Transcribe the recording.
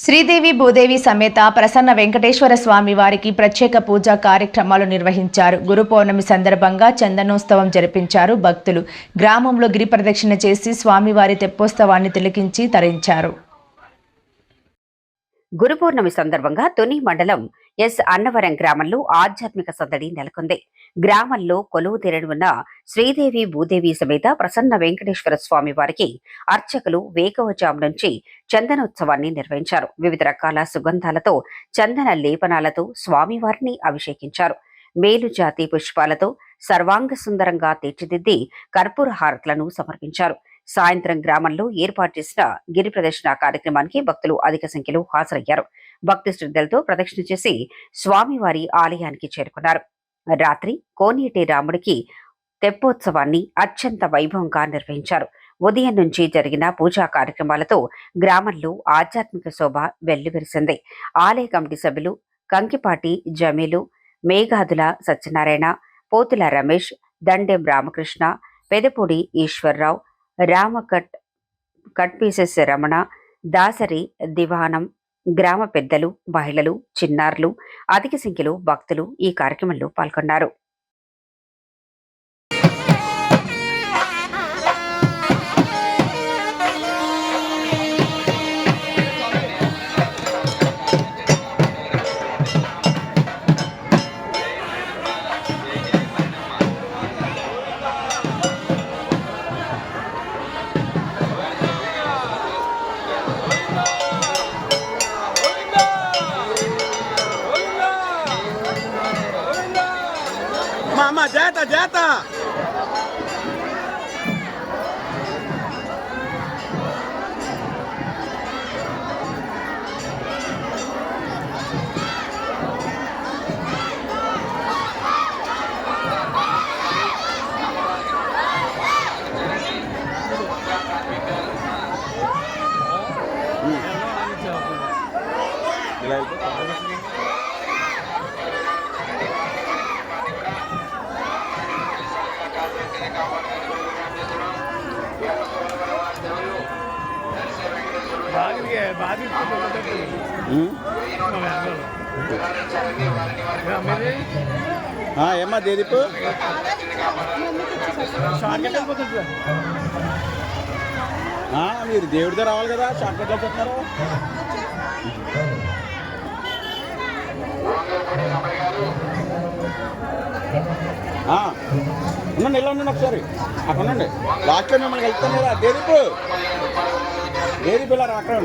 శ్రీదేవి భూదేవి సమేత ప్రసన్న వెంకటేశ్వర స్వామి వారికి ప్రత్యేక పూజా కార్యక్రమాలు నిర్వహించారు. గురు పౌర్ణమి సందర్భంగా చందనోత్సవం జరిపించారు భక్తులు. గ్రామంలో గిరి ప్రదక్షిణ చేసి స్వామివారి తెప్పోత్సవాన్ని తిలకించి తరించారు. గురు పౌర్ణమి సందర్భంగా తుని మండలం ఎస్. అన్నవరం గ్రామంలో ఆధ్యాత్మిక సందడి నెలకొంది. గ్రామంలో కొలువు తీరని ఉన్న శ్రీదేవి భూదేవి సమేత ప్రసన్న వెంకటేశ్వర స్వామి వారికి అర్చకులు వేగవజాము నుంచి చందనోత్సవాన్ని నిర్వహించారు. వివిధ రకాల సుగంధాలతో చందన లేపనాలతో స్వామివారిని అభిషేకించారు. మేలు జాతి పుష్పాలతో సర్వాంగ సుందరంగా తీర్చిదిద్ది కర్పూర హారతులను సమర్పించారు. సాయంత్రం గ్రామంలో ఏర్పాటు చేసిన గిరి ప్రదర్శన కార్యక్రమానికి భక్తులు అధిక సంఖ్యలో హాజరయ్యారు. భక్తి శ్రద్ధలతో ప్రదక్షిణ చేసి స్వామివారి ఆలయానికి చేరుకున్నారు. రాత్రి కోనేటి రాముడికి తెప్పోత్సవాన్ని అత్యంత వైభవంగా నిర్వహించారు. ఉదయం నుంచి జరిగిన పూజా కార్యక్రమాలతో గ్రామంలో ఆధ్యాత్మిక శోభ వెల్లివిరిసింది. ఆలయ కమిటీ సభ్యులు Kankipati జమీలు Meghadula Satyanarayana Potula Ramesh Dandem Ramakrishna Pedapudi Eswararao Rama cut cut pieces Ramana Dasari Divanam గ్రామ పెద్దలు మహిళలు చిన్నారులు అధిక సంఖ్యలో భక్తులు ఈ కార్యక్రమంలో పాల్గొన్నారు. అమ్మా అమ్మా జాత జాత ఇలా ఏమ్మా దీదీపు? మీరు దేవుడితో రావాలి కదా షార్ట్కట్లో చెప్తున్నారు ఉండండి ఇలా ఉండండి ఒకసారి. అక్కడ ఉండండి. లాస్ట్లో మిమ్మల్ని వెళ్తాను కదా. దేదీప్? ఏది ఇలా అక్కడ?